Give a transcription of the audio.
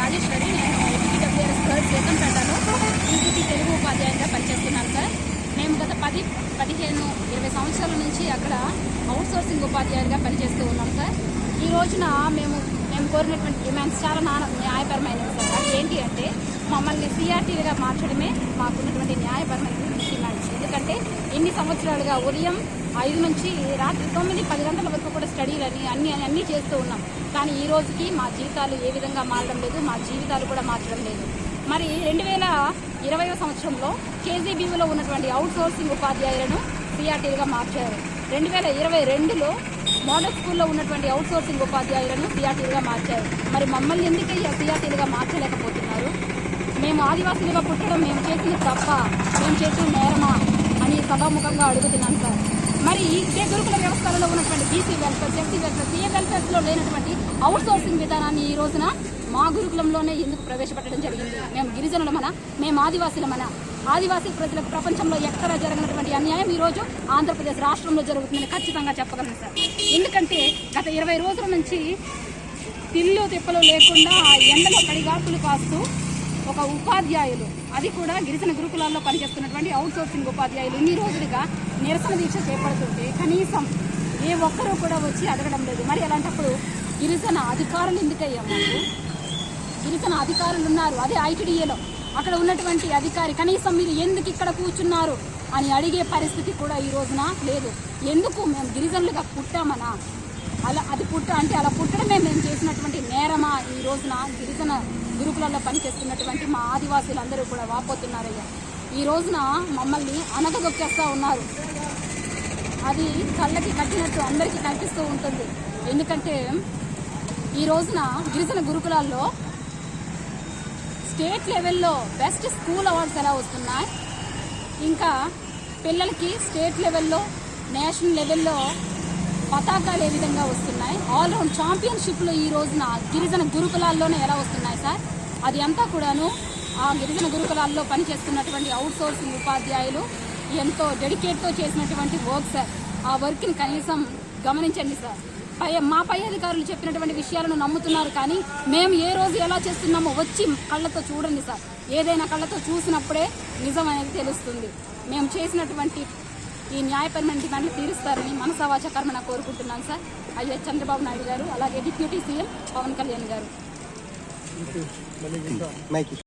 రాజేశ్వరి నేను APWS girls వేతంపేటలో ETT Telugu ఉపాధ్యాయునిగా పనిచేస్తున్నాను సార్. మేము గత పది పదిహేను ఇరవై సంవత్సరాల నుంచి అక్కడ అవుట్ సోర్సింగ్ ఉపాధ్యాయులుగా పనిచేస్తూ ఉన్నాం సార్. ఈ రోజున మేము మేము కోరినటువంటి డిమాండ్స్ చాలా నాన న్యాయపరమైనవి సార్. అది ఏంటి అంటే మమ్మల్ని సిఆర్టీలుగా మార్చడమే మాకున్నటువంటి న్యాయపరమైనది. ఇన్ని ఎన్ని సంవత్సరాలుగా ఉదయం ఐదు నుంచి రాత్రి తొమ్మిది పది గంటల వరకు కూడా స్టడీలని అన్ని అన్నీ చేస్తూ ఉన్నాం. కానీ ఈ రోజుకి మా జీవితాలు ఏ విధంగా మారడం లేదు మా జీవితాలు కూడా మార్చడం లేదు. మరి రెండు వేల ఇరవయో సంవత్సరంలో కేజీబీవీలో ఉన్నటువంటి అవుట్ సోర్సింగ్ ఉపాధ్యాయులను సిఆర్టీలుగా మార్చారు. రెండు వేల ఇరవై రెండులో మోడల్ స్కూల్లో ఉన్నటువంటి అవుట్ సోర్సింగ్ ఉపాధ్యాయులను సిఆర్టీలుగా మార్చారు. మరి మమ్మల్ని ఎందుకయ్యా సిఆర్టీలుగా మార్చలేకపోతున్నారు? మేము ఆదివాసులుగా పుట్టడం మేము చేసిన తప్ప మేము చేసిన నేరమా? మీ సభాముఖంగా అడుగుతున్నాను సార్. మరి ఇదే గురుకుల వ్యవస్థలలో ఉన్నటువంటి BC welfare SC welfare CA వెల్ఫేర్స్లో లేనటువంటి అవుట్ సోర్సింగ్ విధానాన్ని ఈ రోజున మా గురుకులంలోనే ఎందుకు ప్రవేశపెట్టడం జరిగింది? మేము గిరిజనులమన మేము ఆదివాసులమన ఆదివాసీ ప్రజలకు ప్రపంచంలో ఎక్కడ జరిగినటువంటి అన్యాయం ఈ రోజు ఆంధ్రప్రదేశ్ రాష్ట్రంలో జరుగుతుందని ఖచ్చితంగా చెప్పగలను సార్. ఎందుకంటే గత ఇరవై రోజుల నుంచి తిల్లు తిప్పలు లేకుండా ఎండలో కడిగాపులు కాస్తూ ఒక ఉపాధ్యాయులు. అది కూడా గిరిజన గురుకులాల్లో పనిచేస్తున్నటువంటి అవుట్ సోర్సింగ్ ఉపాధ్యాయులు. ఇన్ని రోజులుగా నిరసన దీక్ష చేపడుతుంటే కనీసం ఏ ఒక్కరూ కూడా వచ్చి అడగడం లేదు. మరి అలాంటప్పుడు గిరిజన అధికారులు ఎందుకయ్యా మాకు గిరిజన అధికారులు ఉన్నారు. అదే ఐటీడీఏలో అక్కడ ఉన్నటువంటి అధికారి కనీసం మీరు ఎందుకు ఇక్కడ కూర్చున్నారు? అని అడిగే పరిస్థితి కూడా ఈ రోజున లేదు. ఎందుకు మేము గిరిజనులుగా పుట్టామనా? అలా అది పుట్ట అంటే అలా పుట్టడమే మేము చేసినటువంటి నేరమా ఈ రోజున గిరిజన గురుకులలో పనిచేస్తున్నటువంటి మా ఆదివాసీలందరూ కూడా వాపోతున్నారయ్యా. ఈ రోజున మమ్మల్ని అనగదొక్కేస్తూ ఉన్నారు. అది కళ్ళకి కట్టినట్టు అందరికీ కనిపిస్తూ ఉంటుంది. ఎందుకంటే ఈ రోజున గిరిజన గురుకులాల్లో స్టేట్ లెవెల్లో బెస్ట్ స్కూల్ అవార్డ్స్ ఎలా వస్తున్నాయి? ఇంకా పిల్లలకి స్టేట్ లెవెల్లో నేషనల్ లెవెల్లో పతాకాలు ఏ విధంగా వస్తున్నాయి? ఆల్రౌండ్ ఛాంపియన్షిప్లు ఈ రోజున గిరిజన గురుకులాల్లోనే ఎలా వస్తున్నాయి సార్? అది అంతా కూడాను ఆ గిరిజన గురుకులాల్లో పనిచేస్తున్నటువంటి అవుట్ సోర్సింగ్ ఉపాధ్యాయులు ఎంతో డెడికేట్తో చేసినటువంటి వర్క్ సార్ ఆ వర్క్ని కనీసం గమనించండి సార్ పై మా పై అధికారులు చెప్పినటువంటి విషయాలను నమ్ముతున్నారు కానీ మేము ఏ రోజు ఎలా చేస్తున్నామో వచ్చి కళ్ళతో చూడండి సార్ ఏదైనా కళ్ళతో చూసినప్పుడే నిజం అనేది తెలుస్తుంది. మేము చేసినటువంటి ఈ న్యాయపరమైన డిమాండ్లు తీరుస్తారని మనసవాచ కర్మన కోరుకుంటున్నాను సార్ అయ్యే చంద్రబాబు నాయుడు గారు అలాగే డిప్యూటీ సీఎం పవన్ కళ్యాణ్ గారు. మైకి